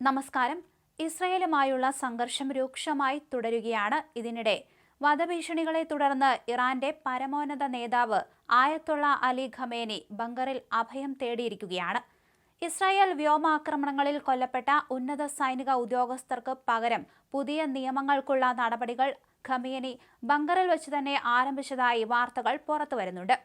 നമസ്കാരം. ഇസ്രയേലുമായുള്ള സംഘർഷം രൂക്ഷമായി തുടരുകയാണ് ഇതിനിടെ. വധഭീഷണികളെ തുടർന്ന് ഇറാന്റെ പരമോന്നത നേതാവ് ആയത്തുള്ള അലി ഖമേനി ബങ്കറിൽ അഭയം തേടിയിരിക്കുകയാണ്. ഇസ്രായേൽ വ്യോമാക്രമണങ്ങളിൽ കൊല്ലപ്പെട്ട ഉന്നത സൈനിക ഉദ്യോഗസ്ഥർക്ക് പകരം പുതിയ നിയമങ്ങൾക്കുള്ള നടപടികൾ ഖമേനി ബങ്കറിൽ വെച്ച് തന്നെ ആരംഭിച്ചതായി വാർത്തകൾ പുറത്തുവരുന്നുണ്ട്.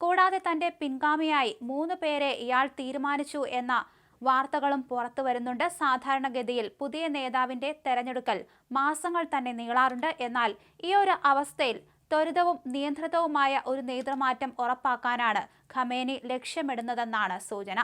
കൂടാതെ തന്റെ പിൻഗാമിയായി മൂന്ന് പേരെ ഇയാൾ തീരുമാനിച്ചു എന്ന വാർത്തകളും പുറത്തു വരുന്നുണ്ട്. സാധാരണഗതിയിൽ പുതിയ നേതാവിന്റെ തെരഞ്ഞെടുക്കൽ മാസങ്ങൾ തന്നെ നീളാറുണ്ട്. എന്നാൽ ഈ ഒരു അവസ്ഥയിൽ ത്വരിതവും നിയന്ത്രിതവുമായ ഒരു നേതൃമാറ്റം ഉറപ്പാക്കാനാണ് ഖമേനി ലക്ഷ്യമിടുന്നതെന്നാണ് സൂചന.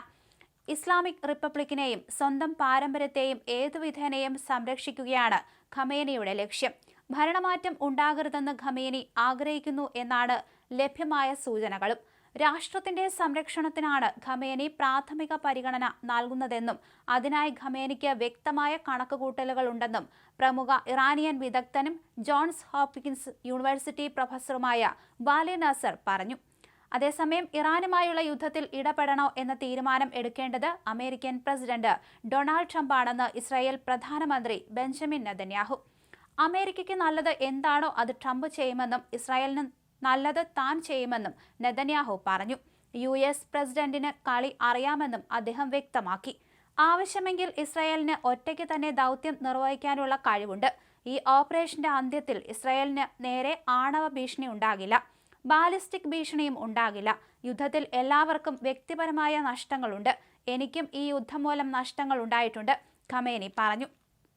ഇസ്ലാമിക് റിപ്പബ്ലിക്കിനെയും സ്വന്തം പാരമ്പര്യത്തെയും ഏതുവിധേനയും സംരക്ഷിക്കുകയാണ് ഖമേനിയുടെ ലക്ഷ്യം. ഭരണമാറ്റം ഉണ്ടാകരുതെന്ന് ഖമേനി ആഗ്രഹിക്കുന്നു എന്നാണ് ലഭ്യമായ സൂചനകളും. രാഷ്ട്രത്തിന്റെ സംരക്ഷണത്തിനാണ് ഖമേനി പ്രാഥമിക പരിഗണന നൽകുന്നതെന്നും അതിനായി ഖമേനിക്ക് വ്യക്തമായ കണക്കുകൂട്ടലുകളുണ്ടെന്നും പ്രമുഖ ഇറാനിയൻ വിദഗ്ധനും ജോൺസ് ഹോപ്കിൻസ് യൂണിവേഴ്സിറ്റി പ്രൊഫസറുമായ വാലി നസർ പറഞ്ഞു. അതേസമയം ഇറാനുമായുള്ള യുദ്ധത്തിൽ ഇടപെടണോ എന്ന തീരുമാനം എടുക്കേണ്ടത് അമേരിക്കൻ പ്രസിഡന്റ് ഡൊണാൾഡ് ട്രംപാണെന്ന് ഇസ്രായേൽ പ്രധാനമന്ത്രി ബെഞ്ചമിൻ നെതന്യാഹു. അമേരിക്കയ്ക്ക് നല്ലത് എന്താണോ അത് ട്രംപ് ചെയ്യുമെന്നും ഇസ്രായേലിന് നല്ലത് താൻ ചെയ്യുമെന്നും നെതന്യാഹു പറഞ്ഞു. യു എസ് പ്രസിഡന്റിന് കളി അറിയാമെന്നും അദ്ദേഹം വ്യക്തമാക്കി. ആവശ്യമെങ്കിൽ ഇസ്രായേലിന് ഒറ്റയ്ക്ക് തന്നെ ദൗത്യം നിർവഹിക്കാനുള്ള കഴിവുണ്ട്. ഈ ഓപ്പറേഷന്റെ അന്ത്യത്തിൽ ഇസ്രായേലിന് നേരെ ആണവ ഭീഷണി ഉണ്ടാകില്ല. ബാലിസ്റ്റിക് ഭീഷണിയും ഉണ്ടാകില്ല. യുദ്ധത്തിൽ എല്ലാവർക്കും വ്യക്തിപരമായ നഷ്ടങ്ങളുണ്ട്. എനിക്കും ഈ യുദ്ധം മൂലം നഷ്ടങ്ങൾ ഉണ്ടായിട്ടുണ്ട് ഖമേനി പറഞ്ഞു.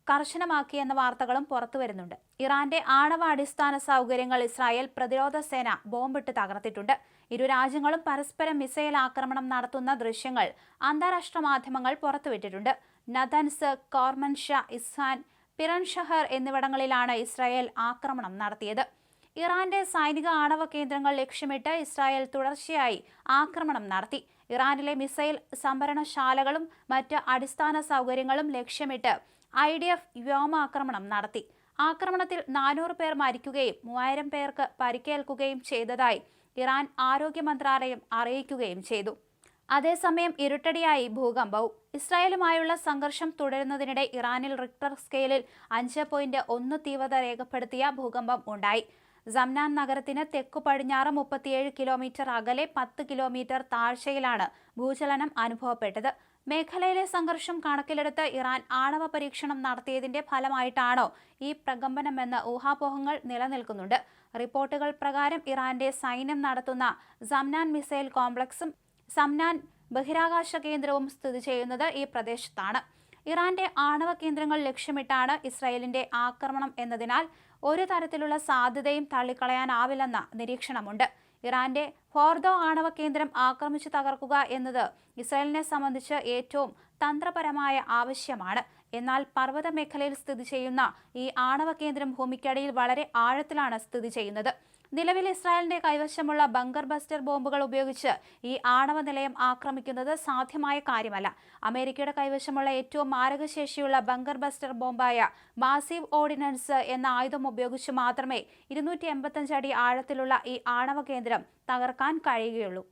കർശനമാക്കിയെന്ന വാർത്തകളും പുറത്തു വരുന്നുണ്ട്. ഇറാന്റെ ആണവ അടിസ്ഥാന സൗകര്യങ്ങൾ ഇസ്രായേൽ പ്രതിരോധ സേന ബോംബിട്ട് തകർത്തിട്ടുണ്ട്. ഇരു രാജ്യങ്ങളും പരസ്പരം മിസൈൽ ആക്രമണം നടത്തുന്ന ദൃശ്യങ്ങൾ അന്താരാഷ്ട്ര മാധ്യമങ്ങൾ പുറത്തുവിട്ടിട്ടുണ്ട്. നദൻസ് കോർമൻഷ ഇസ്ഹാൻ പിറൻഷഹർ എന്നിവിടങ്ങളിലാണ് ഇസ്രായേൽ ആക്രമണം നടത്തിയത്. ഇറാന്റെ സൈനിക ആണവ കേന്ദ്രങ്ങൾ ലക്ഷ്യമിട്ട് ഇസ്രായേൽ തുടർച്ചയായി ആക്രമണം നടത്തി. ഇറാനിലെ മിസൈൽ സംഭരണശാലകളും മറ്റ് അടിസ്ഥാന സൗകര്യങ്ങളും ലക്ഷ്യമിട്ട് ഐ ഡി എഫ് വ്യോമാക്രമണം നടത്തി. ആക്രമണത്തിൽ നാനൂറ് പേർ മരിക്കുകയും മൂവായിരം പേർക്ക് പരിക്കേൽക്കുകയും ചെയ്തതായി ഇറാൻ ആരോഗ്യ മന്ത്രാലയം അറിയിക്കുകയും ചെയ്തു. അതേസമയം ഇരുട്ടടിയായി ഭൂകമ്പവും ഇസ്രായേലുമായുള്ള സംഘർഷം തുടരുന്നതിനിടെ ഇറാനിൽ റിക്ടർ സ്കെയിലിൽ അഞ്ച് പോയിന്റ് ഒന്ന് തീവ്രത രേഖപ്പെടുത്തിയ ഭൂകമ്പം ഉണ്ടായി. സംനാൻ നഗരത്തിന് തെക്കു പടിഞ്ഞാറ് മുപ്പത്തിയേഴ് കിലോമീറ്റർ അകലെ പത്ത് കിലോമീറ്റർ താഴ്ചയിലാണ് ഭൂചലനം അനുഭവപ്പെട്ടത്. മേഖലയിലെ സംഘർഷം കണക്കിലെടുത്ത് ഇറാൻ ആണവ പരീക്ഷണം നടത്തിയതിന്റെ ഫലമായിട്ടാണോ ഈ പ്രകമ്പനമെന്ന് ഊഹാപോഹങ്ങൾ നിലനിൽക്കുന്നുണ്ട്. റിപ്പോർട്ടുകൾ പ്രകാരം ഇറാന്റെ സൈന്യം നടത്തുന്ന സംനാൻ മിസൈൽ കോംപ്ലക്സും സംനാൻ ബഹിരാകാശ കേന്ദ്രവും സ്ഥിതി ചെയ്യുന്നത് ഈ പ്രദേശത്താണ്. ഇറാന്റെ ആണവ കേന്ദ്രങ്ങൾ ലക്ഷ്യമിട്ടാണ് ഇസ്രായേലിന്റെ ആക്രമണം എന്നതിനാൽ ഒരു തരത്തിലുള്ള സാധ്യതയും തള്ളിക്കളയാനാവില്ലെന്ന നിരീക്ഷണമുണ്ട്. ഇറാന്റെ ഫോർദോ ആണവ കേന്ദ്രം ആക്രമിച്ചു തകർക്കുക എന്നത് ഇസ്രായേലിനെ സംബന്ധിച്ച് ഏറ്റവും തന്ത്രപരമായ ആവശ്യമാണ്. എന്നാൽ പർവത മേഖലയിൽ സ്ഥിതി ചെയ്യുന്ന ഈ ആണവ കേന്ദ്രം ഭൂമിക്കടിയിൽ വളരെ ആഴത്തിലാണ് സ്ഥിതി ചെയ്യുന്നത്. നിലവിൽ ഇസ്രായേലിന്റെ കൈവശമുള്ള ബങ്കർ ബസ്റ്റർ ബോംബുകൾ ഉപയോഗിച്ച് ഈ ആണവ നിലയം ആക്രമിക്കുന്നത് സാധ്യമായ കാര്യമല്ല. അമേരിക്കയുടെ കൈവശമുള്ള ഏറ്റവും മാരകശേഷിയുള്ള ബങ്കർ ബസ്റ്റർ ബോംബായ മാസീവ് ഓർഡിനൻസ് എന്ന ആയുധം ഉപയോഗിച്ച് മാത്രമേ ഇരുന്നൂറ്റി അടി ആഴത്തിലുള്ള ഈ ആണവ കേന്ദ്രം തകർക്കാൻ കഴിയുകയുള്ളൂ.